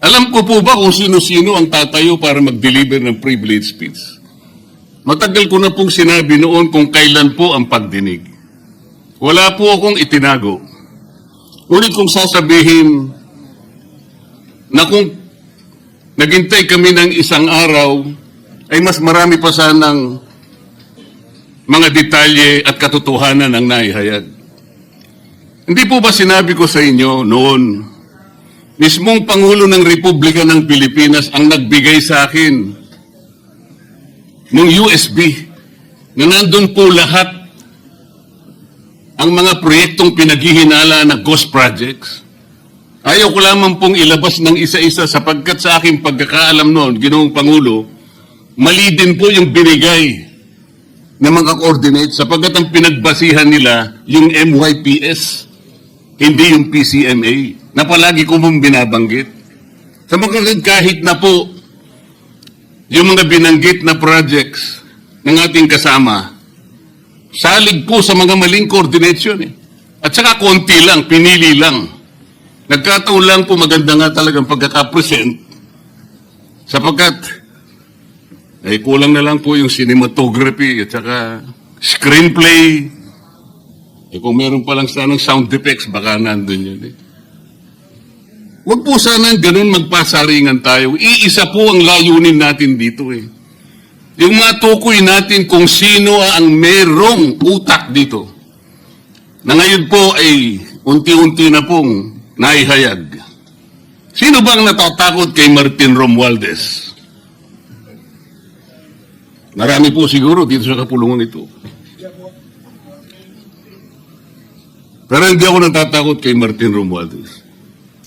Alam ko po ba kung sino-sino ang tatayo para mag-deliver ng privilege speech? Matagal ko na pong sinabi noon kung kailan po ang pagdinig. Wala po akong itinago. Ngunit kung sasabihin na kung naghintay kami ng isang araw, ay mas marami pa sanang mga detalye at katotohanan ang naihayag. Hindi po ba sinabi ko sa inyo noon, mismong Pangulo ng Republika ng Pilipinas ang nagbigay sa akin ng USB na nandun po lahat ang mga proyektong pinaghihinala na ghost projects. Ayaw ko lamang pong ilabas ng isa-isa sapagkat sa aking pagkakaalam noon, ginoong Pangulo, mali din po yung binigay ng mga coordinates sapagkat ang pinagbasihan nila yung MYPS, hindi yung PCMA, na palagi ko mong binabanggit. Sapagkat kahit na po yung mga binanggit na projects ng ating kasama, salig po sa mga maling coordination eh. At saka konti lang, pinili lang. Nagkataon lang po maganda nga talagang pagkakapresent sapagkat ay kulang na lang po yung cinematography at saka screenplay. Eh kung meron pa lang sanang sound effects, baka nandun yun eh. Huwag po sana ganun magpasaringan tayo. Iisa po ang layunin natin dito eh. Yung matukoy natin kung sino ang merong utak dito. Na ngayon po ay unti-unti na pong naihayag. Sino bang natatakot kay Martin Romualdez? Marami po siguro dito sa kapulungan ito. Pero hindi ako natatakot kay Martin Romualdez.